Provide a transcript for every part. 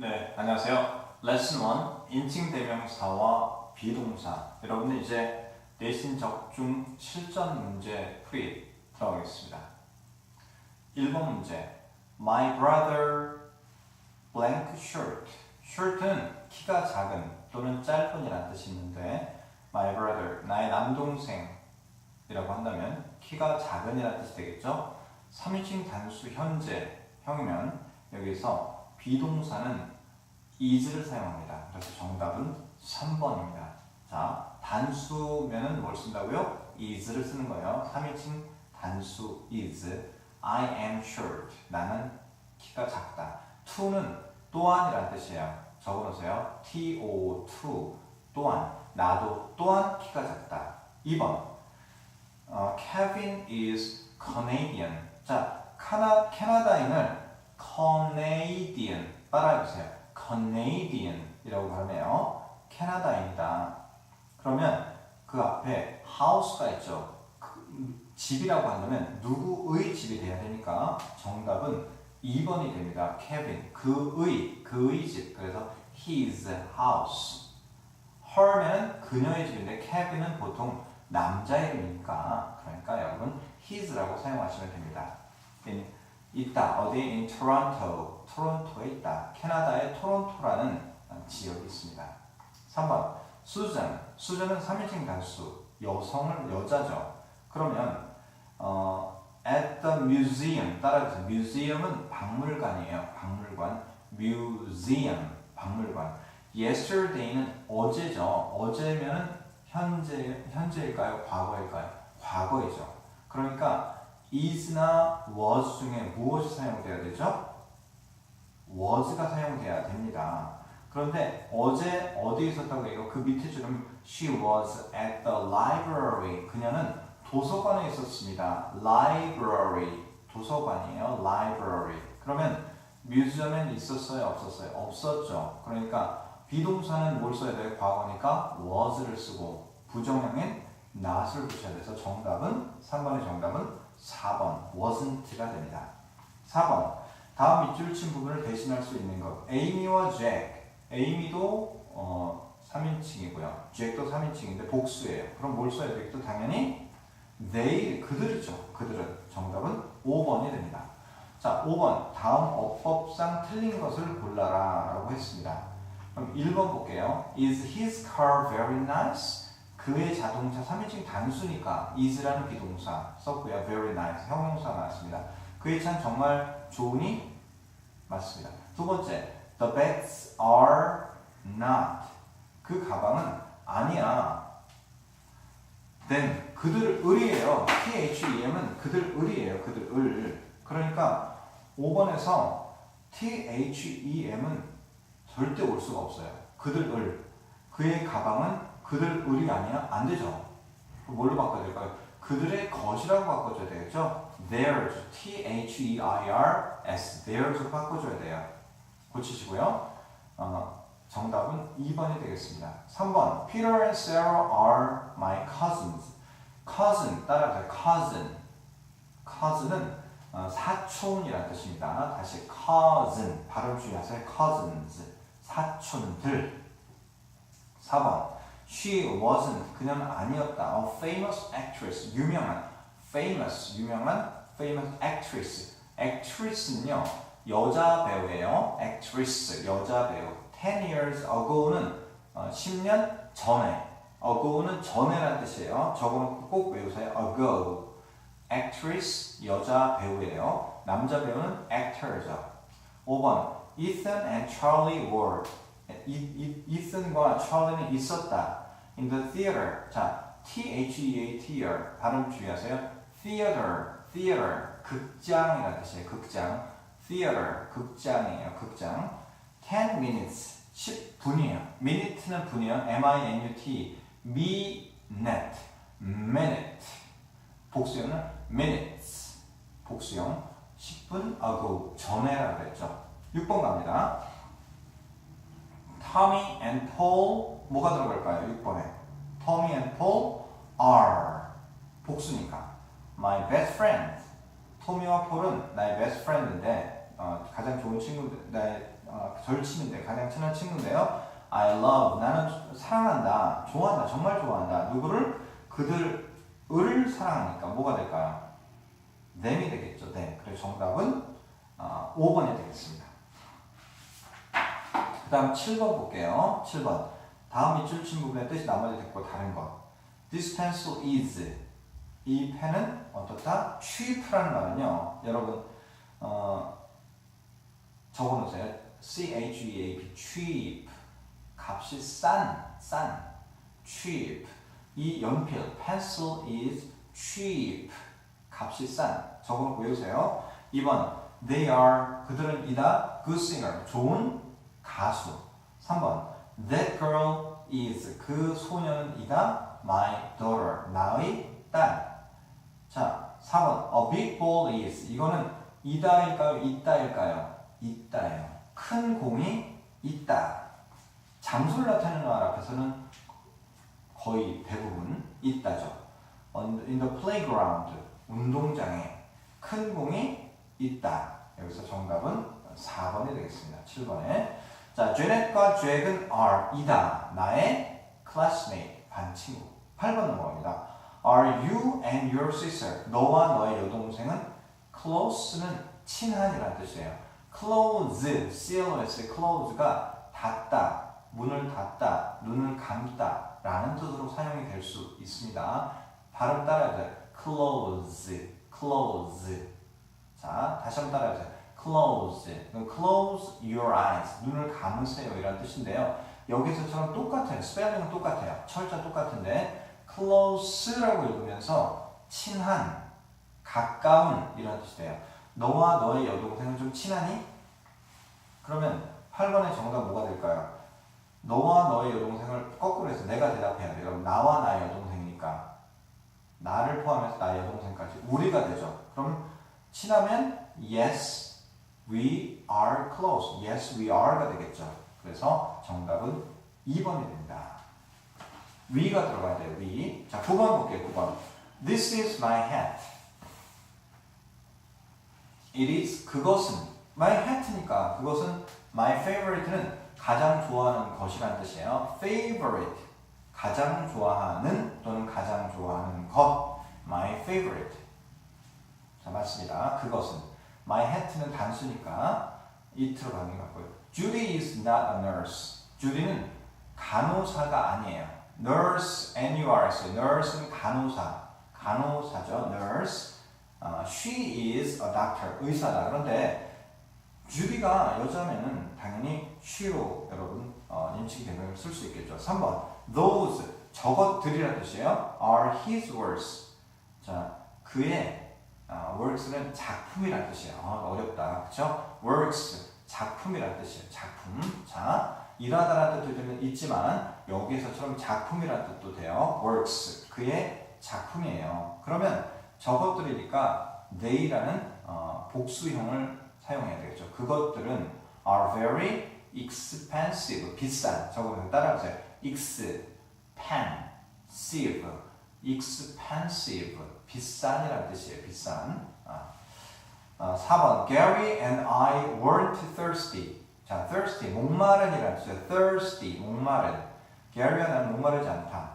네, 안녕하세요. 레슨 1 인칭 대명사와 비동사. 여러분들 이제 내신 적중 실전 문제 풀이 들어가겠습니다. 1번 문제. My brother blank shirt. shirt은 키가 작은 또는 짧은이라는 뜻이 있는데 my brother 나의 남동생이라고 한다면 키가 작은이라는 뜻이 되겠죠. 3인칭 단수 현재 형이면 여기서 비동사는 is를 사용합니다. 그래서 정답은 3번입니다. 자, 단수면은 뭘 쓴다고요? is를 쓰는 거예요. 3인칭 단수 is. I am short. 나는 키가 작다. to는 또한이라는 뜻이에요. 적어놓으세요. to, to. 또한. 나도 또한 키가 작다. 2번. 어, Kevin is Canadian. 자, 카나, 캐나다인을 Canadian 따라해보세요. Canadian이라고 발음해요. 캐나다인이다. 그러면 그 앞에 house가 있죠. 그, 집이라고 한다면 누구의 집이 돼야 되니까 정답은 2번이 됩니다. Kevin 그의 그의 집. 그래서 his house. her면 그녀의 집인데 Kevin은 보통 남자 이름이니까 그러니까 여러분 his라고 사용하시면 됩니다. 있다. 어디? in Toronto. 토론토에 있다. 캐나다의 토론토라는 지역이 있습니다. 3번. 수잔. 수잔은 3인칭 단수. 여성을 여자죠. 그러면 어, at the museum 따라해보세요. museum은 박물관이에요. 박물관. museum. 박물관. yesterday는 어제죠. 어제면 현재 현재일까요? 과거일까요? 과거이죠. 그러니까 is나 was 중에 무엇이 사용돼야 되죠? was가 사용돼야 됩니다. 그런데 어제 어디에 있었다고 해요? 그 밑에 줄은 she was at the library. 그녀는 도서관에 있었습니다. library. 도서관이에요. library. 그러면 뮤지엄엔 있었어요? 없었어요? 없었죠. 그러니까 비동사는 뭘 써야 돼요? 과거니까 was를 쓰고 부정형인 not을 붙여야 돼서 정답은 3번의 정답은 4번 wasn't가 됩니다. 4번 다음 밑줄 친 부분을 대신할 수 있는 것 에이미와 잭 에이미도 어, 3인칭이고요 잭도 3인칭인데 복수예요. 그럼 뭘 써야 되겠죠? 당연히 they 그들이죠. 그들은 정답은 5번이 됩니다. 자 5번 다음 어법상 틀린 것을 골라라 라고 했습니다. 그럼 1번 볼게요. Is his car very nice? 그의 자동차 3인칭 단수니까 is라는 비동사 썼고요. very nice 형용사 나왔습니다. 그의 차는 정말 좋으니 맞습니다. 두 번째, the bags are not. 그 가방은 아니야. then 그들 을이에요. THEM은 그들 을이에요. 그들 을. 그러니까 5번에서 THEM은 절대 올 수가 없어요. 그들 을. 그의 가방은 그들 을이 아니야? 안 되죠. 뭘로 바꿔야 될까요? 그들의 것이라고 바꿔줘야 되겠죠? theirs, T-H-E-I-R-S, theirs로 바꿔줘야 돼요. 고치시고요. 어, 정답은 2번이 되겠습니다. 3번, Peter and Sarah are my cousins. cousin, 따라하세요. cousin. cousin은 어, 사촌이라는 뜻입니다. 다시 cousin, 발음 주의하세요. cousins, 사촌들. 4번, She wasn't 그녀는 아니었다. A famous actress 유명한 famous 유명한 famous actress actress는요 여자 배우예요. actress 여자 배우. 10 years ago는 어, 10년 전에 ago는 전에라는 뜻이에요. 저거는 꼭 외우세요. ago actress 여자 배우예요. 남자 배우는 actor죠. 5번 Ethan and Charlie were 이슨과 찰리는 있었다. In the theater. 자, T-H-E-A-T-R 발음 주의하세요. Theater, theater, 극장이라는 뜻이에요. 극장. Theater, 극장이에요. 극장. 10 minutes, 10분이에요. minute는 분이에요. M-I-N-U-T, minute, minute. 복수형은 minutes, 복수형. 10분 ago, 전에라고 했죠. 6번 갑니다. Tommy and Paul 뭐가 들어갈까요? 6번에 Tommy and Paul are 복수니까 My best friend 토미와 폴은 나의 best friend인데 어, 가장 좋은 친구 나의 어, 절친인데 가장 친한 친구인데요. I love 나는 사랑한다, 좋아한다, 정말 좋아한다. 누구를 그들을 사랑하니까 뭐가 될까요? them이 되겠죠. them. 그래서 정답은 어, 5번이 되겠습니다. 그 다음 7번 볼게요. 7번. 다음 밑줄 친 부분의 뜻이 나머지 됐고 다른 것. This pencil is. 이 펜은 어떻다? cheap라는 말은요. 여러분 어, 적어놓으세요. C-H-E-A-P cheap. 값이 싼, 싼. cheap. 이 연필 pencil is cheap. 값이 싼. 적어놓고 외우세요. 2번 They are 그들은 이다 good singer 좋은 가수. 3번 That girl is 그 소녀는 이다 my daughter 나의 딸. 자 4번 A big ball is 이거는 이다일까요 있다일까요? 있다예요. 큰 공이 있다. 장소를 나타내는 말 앞에서는 거의 대부분 있다죠. In the playground 운동장에 큰 공이 있다. 여기서 정답은 4번이 되겠습니다. 7번에. 자, 제넷과 잭은 are 이다. 나의 classmate 반 친구. 8번 넘어갑니다. Are you and your sister 너와 너의 여동생은 close는 친한이라는 뜻이에요. close, C-L-O-S, close가 닫다, 문을 닫다, 눈을 감다 라는 뜻으로 사용이 될 수 있습니다. 발음 따라야 돼요. close, close. 자, 다시 한번 따라해보세요. Close. close your eyes. 눈을 감으세요. 이런 뜻인데요. 여기서처럼 똑같아요. 스펠링은 똑같아요. 철자 똑같은데 close라고 읽으면서 친한, 가까운 이런 뜻이 돼요. 너와 너의 여동생은 좀 친하니? 그러면 8번의 정답 뭐가 될까요? 너와 너의 여동생을 거꾸로 해서 내가 대답해야 돼요. 그럼 나와 나의 여동생이니까 나를 포함해서 나의 여동생까지 우리가 되죠. 그럼 친하면 yes, we are close. yes, we are가 되겠죠. 그래서 정답은 2번이 됩니다. we가 들어가야 돼요. we. 자, 9번 볼게요. 9번. This is my hat. It is 그것은 my hat니까 그것은 my favorite는 가장 좋아하는 것이라는 뜻이에요. favorite 가장 좋아하는 또는 가장 좋아하는 것 my favorite 자 맞습니다. 그것은 my hat는 단수니까 it로 가는 것 같고요. Judy is not a nurse. 주디는 간호사가 아니에요. nurse, N-U-R-S. nurse는 간호사. 간호사죠. nurse. 어, she is a doctor. 의사다. 그런데 주디가 여자면은 당연히 she로 여러분 어, 인칭 대명을 쓸 수 있겠죠. 3번. those 저것들이라는 뜻이에요. are his works. 자, 그의 어, works는 작품이라는 뜻이에요. 어, 어렵다. 그쵸? works 작품이라는 뜻이에요. 작품. 자, 일하다라는 뜻도 있지만 여기에서처럼 작품이라는 뜻도 돼요. works 그의 작품이에요. 그러면 저것들이니까 they라는 어, 복수형을 사용해야 되겠죠. 그것들은 are very expensive 비싼 저거 따라하세요. expensive expensive 비싼이라는 뜻이에요. 비싼. 아. 아, 4번 Gary and I weren't thirsty. 자, thirsty 목마른이라는 뜻이에요. thirsty 목마른. Gary와 나는 목마르지 않다.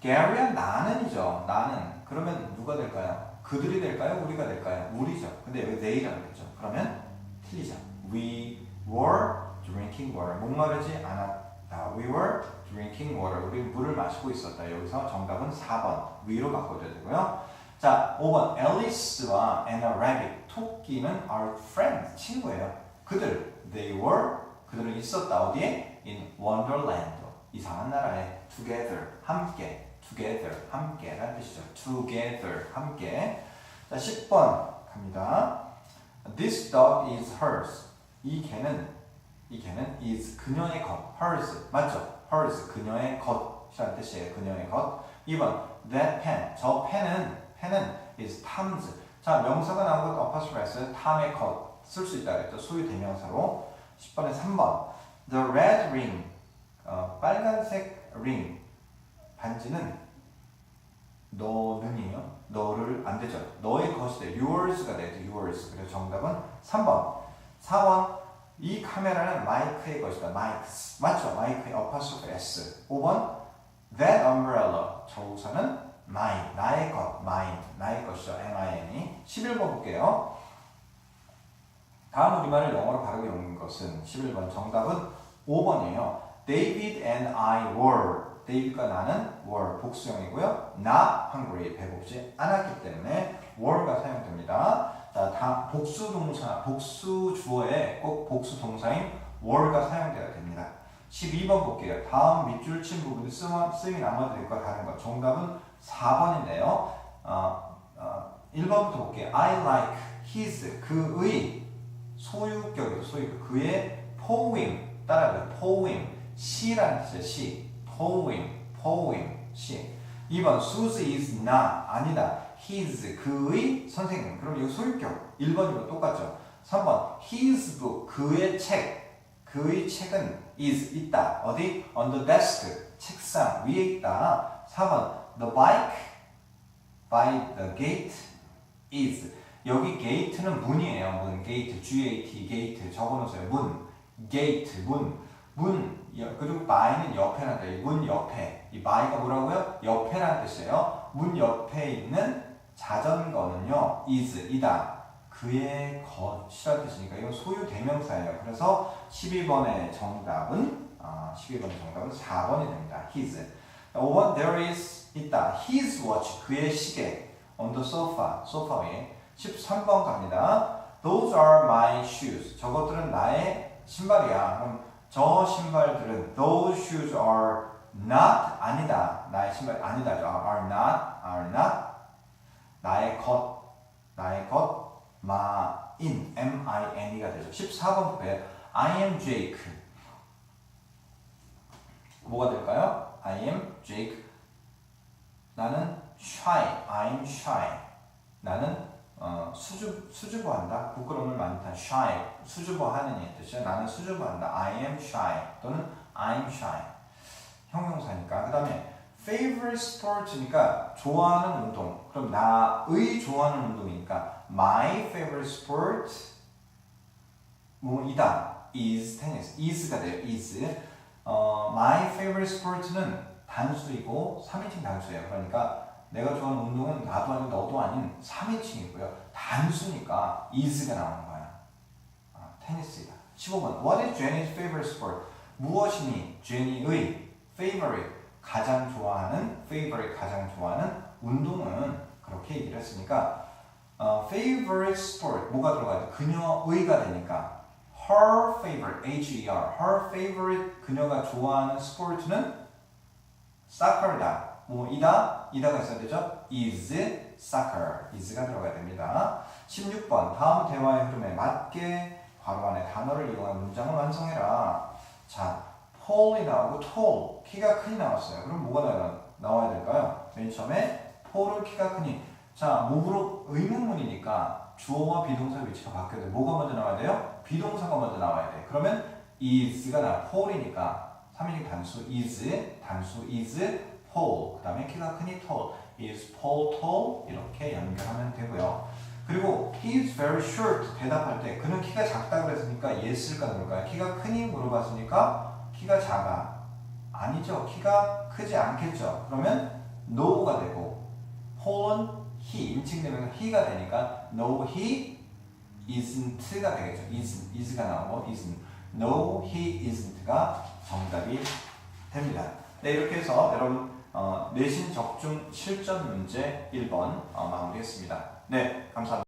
Gary와 나는이죠. 나는. 그러면 누가 될까요? 그들이 될까요? 우리가 될까요? 우리죠. 근데 여기 they라고 했죠. 그러면 틀리죠. We were drinking water. 목마르지 않았다. We were drinking water. 우리 물을 마시고 있었다. 여기서 정답은 4번. 위로 바꿔줘야 되고요. 자, 5번. 앨리스와 and a rabbit. 토끼는 are friends. 친구예요. 그들. They were. 그들은 있었다. 어디에? In Wonderland. 이상한 나라에. Together. 함께. Together. 함께. 라는 뜻이죠. Together. 함께. 자, 10번 갑니다. This dog is hers. 이 개는 이 개는 is 그녀의 것. hers. 맞죠? hers. 그녀의 것이라는 뜻이에요. 그녀의 것. 2번. That pen. 저 펜은 펜은 is Tom's. 자, 명사가 나온 것 apostrophe 탐의 것. 쓸 수 있다 그랬죠. 소유 대명사로. 10번에 3번. The red ring. 어, 빨간색 ring. 반지는 너는이요. 너를 안 되죠. 너의 것이 돼. Yours가 되죠. Yours. 그래서 정답은 3번. 4번. 이 카메라는 마이크의 것이다. 마이크. 맞죠? 마이크의 어파스토프 S. 5번. That umbrella. 저 우산은 mine. 나의 것. mine. 나의 것이죠. M-I-N이. 11번 볼게요. 다음 우리말을 영어로 바르게 옮긴 것은 11번 정답은 5번이에요. David and I were. 데이비드가 나는 were 복수형이고요. not hungry 배고프지 않았기 때문에 were가 사용됩니다. 자, 다 복수 동사, 복수 주어에 꼭 복수 동사인 were가 사용되어야 됩니다. 12번 볼게요. 다음 밑줄 친 부분이 쓰면 쓰인 나머지과 다른 것. 정답은 4번인데요. 어, 어, 1번부터 볼게요. I like his 그의 소유격이죠. 소유격 그의 poem 따라해요. poem 시라는 뜻이에요. 시 poem poem 시 2번 Susie is not 아니다. His 그의 선생님 그럼 이거 소유격 1번이랑 똑같죠. 3번 his book 그의 책 그의 책은 is 있다. 어디? on the desk 책상 위에 있다. 4번 the bike by the gate is 여기 gate는 문이에요. 문 gate G-A-T gate 적어놓으세요. 문 gate 문 문, 여- 그리고 by는 옆에란 뜻이에요. 문 옆에. 이 by가 뭐라고요? 옆에란 뜻이에요. 문 옆에 있는 자전거는요, is, 이다. 그의 것이란 뜻이니까 이건 소유 대명사예요. 그래서 12번의 정답은, 아, 12번의 정답은 4번이 됩니다. his. 5번, there is, 있다. his watch, 그의 시계. on the sofa, 소파 위에. 13번 갑니다. those are my shoes. 저것들은 나의 신발이야. 그럼 저 신발들은 those shoes are not 아니다. 나의 신발 아니다죠. are not are not 나의 것 나의 것 마인 M I N E가 되죠. 14번 볼게요. I am Jake. 뭐가 될까요? I am Jake. 나는 shy. I'm shy. 나는 어, 수줍 수줍어한다. 부끄러움을 많이 탄 shy. 수줍어하는 이 뜻이죠. 나는 수줍어한다. I am shy 또는 I'm shy. 형용사니까. 그 다음에 favorite sport니까 좋아하는 운동. 그럼 나의 좋아하는 운동이니까 my favorite sport 뭐이다. is tennis. is가 돼요. is. 어, my favorite sport는 단수이고 3인칭 단수예요. 그러니까 내가 좋아하는 운동은 나도 아닌 너도 아닌 3인칭이고요. 단수니까 is가 나오는 거야. 아, 테니스이다. 15번. What is Jenny's favorite sport? 무엇이니 제니의 favorite 가장 좋아하는 favorite 가장 좋아하는 운동은 그렇게 얘기를 했으니까 어, favorite sport 뭐가 들어가야 돼? 그녀의가 되니까 her favorite H-E-R her favorite 그녀가 좋아하는 스포츠는 soccer다. 뭐 이다 이다가 있어야 되죠? is soccer is가 들어가야 됩니다. 16번 다음 대화의 흐름에 맞게 괄호 안에 단어를 이용한 문장을 완성해라. 자, Paul이 나오고 tall 키가 크니 나왔어요. 그럼 뭐가 나와, 나와야 될까요? 맨 처음에 Paul은 키가 크니 자 목으로 의문문이니까 주어와 비동사 위치가 바뀌어야 돼. 뭐가 먼저 나와야 돼요? 비동사가 먼저 나와야 돼. 그러면 is가 나 Paul이니까 3인칭 단수 is 단수 is Paul 그 다음에 키가 크니 tall is Paul tall 이렇게 연결하면 되고요. 그리고 he is very short 대답할 때 그는 키가 작다 그랬으니까 yes일까 no일까요? 키가 크니 물어봤으니까 키가 작아. 아니죠. 키가 크지 않겠죠. 그러면 no가 되고 Paul은 he 인칭되면 he가 되니까 no he isn't가 되겠죠. isn't is가 나오고 isn't. no he isn't가 정답이 됩니다. 네 이렇게 해서 여러분 어, 내신 적중 실전 문제 1번 어, 마무리했습니다. 네 감사합니다